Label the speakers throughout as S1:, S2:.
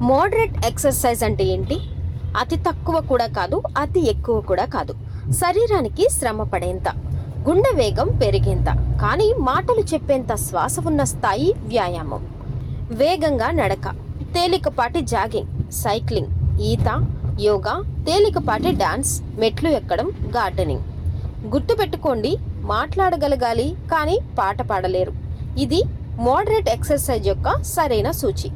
S1: Moderate exercise అంటే ఏంటి? అతి తక్కువ కూడా కాదు అతి ఎక్కువ కూడా కాదు. శరీరానికి శ్రమ పడేంత గుండె వేగం పెరిగేంత కానీ మాటలు చెప్పేంత శ్వాస ఉన్న స్థాయి వ్యాయామం. వేగంగా నడక తేలికపాటి జాగింగ్ సైక్లింగ్ ఈత యోగా తేలికపాటి డాన్స్ మెట్లు ఎక్కడం గార్డెనింగ్. గుర్తుపెట్టుకోండి మాట్లాడగలగాలి కానీ పాట పాడలేరు. ఇది మోడరేట్ ఎక్సర్సైజ్ యొక్క సరైన సూచి.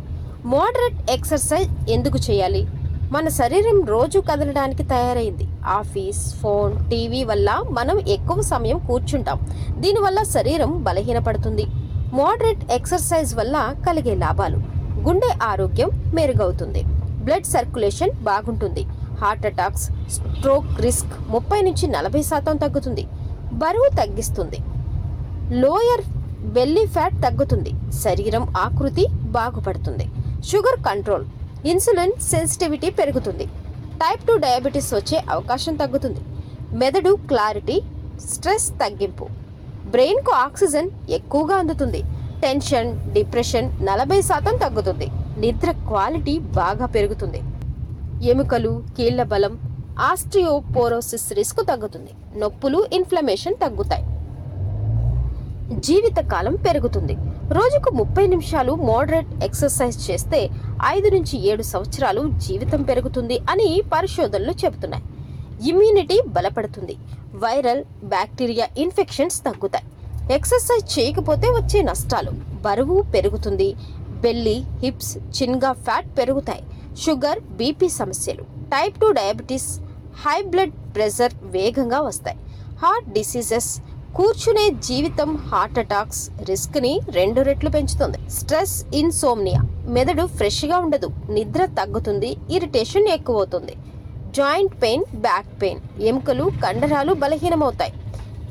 S1: మోడరేట్ ఎక్సర్సైజ్ ఎందుకు చేయాలి? మన శరీరం రోజు కదలడానికి తయారైంది. ఆఫీస్ ఫోన్ టీవీ వల్ల మనం ఎక్కువ సమయం కూర్చుంటాం. దీనివల్ల శరీరం బలహీనపడుతుంది. మోడరేట్ ఎక్సర్సైజ్ వల్ల కలిగే లాభాలు. గుండె ఆరోగ్యం మెరుగవుతుంది. బ్లడ్ సర్క్యులేషన్ బాగుంటుంది. హార్ట్ అటాక్స్ స్ట్రోక్ రిస్క్ ముప్పై నుంచి నలభై శాతం తగ్గుతుంది. బరువు తగ్గిస్తుంది. లోయర్ బెల్లీ ఫ్యాట్ తగ్గుతుంది. శరీరం ఆకృతి బాగుపడుతుంది. షుగర్ కంట్రోల్ ఇన్సులిన్ సెన్సిటివిటీ పెరుగుతుంది. టైప్ టూ డయాబెటీస్ వచ్చే అవకాశం తగ్గుతుంది. మెదడు క్లారిటీ స్ట్రెస్ తగ్గింపు. బ్రెయిన్కు ఆక్సిజన్ ఎక్కువగా అందుతుంది. టెన్షన్ డిప్రెషన్ నలభై శాతం తగ్గుతుంది. నిద్ర క్వాలిటీ బాగా పెరుగుతుంది. ఎముకలు కీళ్ళ బలం ఆస్ట్రియోపోరోసిస్ రిస్క్ తగ్గుతుంది. నొప్పులు ఇన్ఫ్లమేషన్ తగ్గుతాయి. జీవితకాలం పెరుగుతుంది. రోజుకు ముప్పై నిమిషాలు మోడరేట్ ఎక్సర్సైజ్ చేస్తే ఐదు నుంచి ఏడు సంవత్సరాలు జీవితం పెరుగుతుంది అని పరిశోధనలు చెబుతున్నాయి. ఇమ్యూనిటీ బలపడుతుంది. వైరల్ బ్యాక్టీరియా ఇన్ఫెక్షన్స్ తగ్గుతాయి. ఎక్సర్సైజ్ చేయకపోతే వచ్చే నష్టాలు. బరువు పెరుగుతుంది. బెల్లి హిప్స్ చిన్గా ఫ్యాట్ పెరుగుతాయి. షుగర్ బీపీ సమస్యలు. Type two diabetes high blood pressure వేగంగా వస్తాయి. హార్ట్ డిసీజెస్ కూర్చునే జీవితం హార్ట్ అటాక్స్ రిస్క్ని రెండు రెట్లు పెంచుతుంది. Stress insomnia. మెదడు ఫ్రెష్గా ఉండదు. నిద్ర తగ్గుతుంది. ఇరిటేషన్ ఎక్కువ అవుతుంది జాయింట్ పెయిన్ బ్యాక్ పెయిన్. ఎముకలు కండరాలు బలహీనమవుతాయి.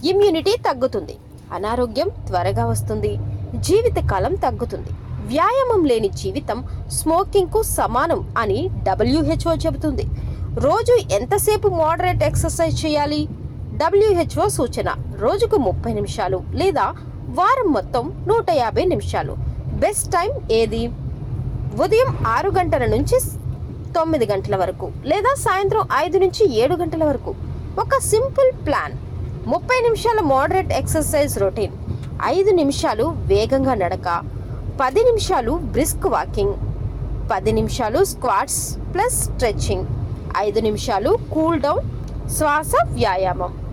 S1: ఇమ్యూనిటీ తగ్గుతుంది. అనారోగ్యం త్వరగా వస్తుంది. జీవితకాలం తగ్గుతుంది. వ్యాయామం లేని జీవితం స్మోకింగ్కు సమానం అని డబ్ల్యూహెచ్ఓ చెబుతుంది. రోజు ఎంతసేపు మోడరేట్ ఎక్సర్సైజ్ చేయాలి? డబ్ల్యూహెచ్ఓ సూచన. రోజుకు ముప్పై నిమిషాలు లేదా వారం మొత్తం నూట యాభై నిమిషాలు. బెస్ట్ టైం ఏది? ఉదయం ఆరు గంటల నుంచి తొమ్మిది గంటల వరకు లేదా సాయంత్రం ఐదు నుంచి ఏడు గంటల వరకు. ఒక సింపుల్ ప్లాన్. ముప్పై నిమిషాల మోడరేట్ ఎక్సర్సైజ్ రొటీన్. ఐదు నిమిషాలు వేగంగా నడక. పది నిమిషాలు బ్రిస్క్ వాకింగ్. పది నిమిషాలు స్క్వాట్స్ ప్లస్ స్ట్రెచ్చింగ్ ఐదు నిమిషాలు కూల్ డౌన్ శ్వాస వ్యాయామం.